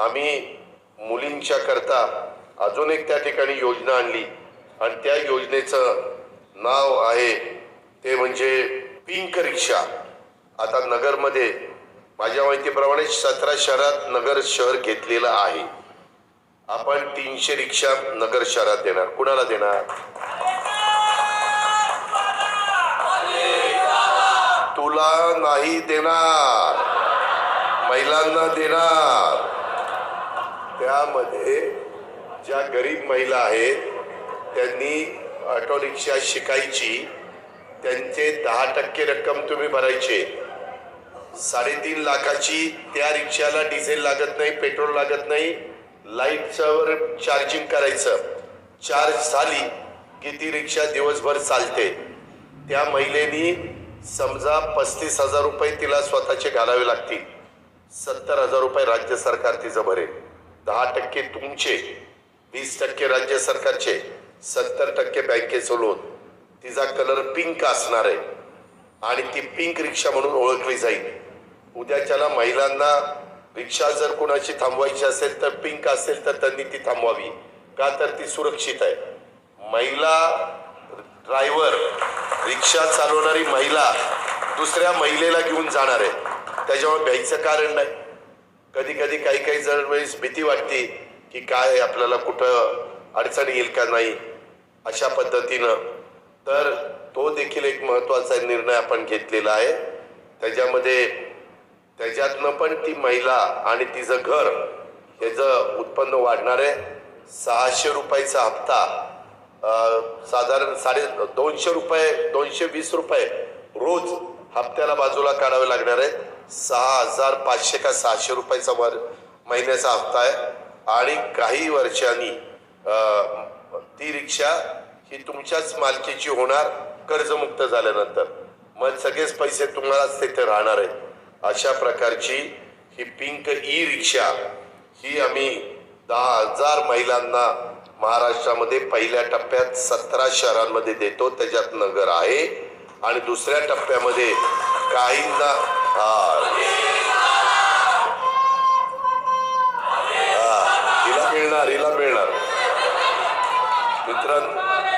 आम्ही मुलींच्या करता अजून एक त्या ठिकाणी योजना आणली. आणि त्या योजनेचं नाव आहे ते म्हणजे पिंक रिक्षा. आता नगरमध्ये माझ्या माहितीप्रमाणे सतरा शहरात नगर शहर घेतलेलं आहे. आपण तीनशे रिक्षा नगर शहरात देणार. कुणाला देणार? तुला नाही देणार. महिलांना देणार. त्यामध्ये ज्या गरीब महिला आहेत त्यांनी ऑटो रिक्षा शिकायची त्यांचे दहा टक्के रक्कम तुम्ही भरायचे. साडेतीन लाखाची त्या रिक्षाला डिझेल लागत नाही पेट्रोल लागत नाही लाईटच्यावर चार्जिंग करायचं. चार्ज झाली की ती रिक्षा दिवसभर चालते. त्या महिलेनी समजा पस्तीस हजार रुपये तिला स्वतःचे घालावे लागतील. सत्तर हजार रुपये राज्य सरकार तिचं भरेल. दहा टक्के तुमचे वीस टक्के राज्य सरकारचे सत्तर टक्के बँकेचं लोन तिचा कलर पिंक असणार आहे. आणि ती पिंक रिक्षा म्हणून ओळखली जाईल. उद्याच्याला महिलांना रिक्षा जर कोणाची थांबवायची असेल तर पिंक असेल तर त्यांनी ती थांबवावी. का तर ती सुरक्षित आहे. महिला ड्रायव्हर रिक्षा चालवणारी महिला दुसऱ्या महिलेला घेऊन जाणार आहे. त्याच्यामुळे भ्यायचं कारण नाही. कधी कधी काही काही जण म्हणजे वेळेस भीती वाटते की काय आपल्याला कुठं अडचण येईल का नाही अशा पद्धतीनं. तर तो देखील एक महत्त्वाचा निर्णय आपण घेतलेला आहे. त्याच्यामध्ये त्याच्यातनं पण ती महिला आणि तिचं घर ह्याचं उत्पन्न वाढणार आहे सहाशे रुपयाचा हप्ता साधारण साडे दोनशे रुपये दोनशे वीस रुपये रोज हप्त्याला बाजूला काढावे लागणार आहेत. सहा हजार पाचशे का सहाशे रुपयाचा वर महिन्याचा हप्ता आहे. आणि काही वर्षांनी ती रिक्षा ही तुमच्याच मालकीची होणार कर्जमुक्त झाल्यानंतर. मग सगळेच पैसे तुम्हालाच तिथे राहणार आहेत. अशा प्रकारची ही पिंक ई रिक्षा ही आम्ही दहा हजार महिलांना महाराष्ट्रामध्ये पहिल्या टप्प्यात सतरा शहरांमध्ये देतो. त्याच्यात नगर आहे. आणि दुसऱ्या टप्प्यामध्ये काहींना हा हरीला मिळणार मित्रांनो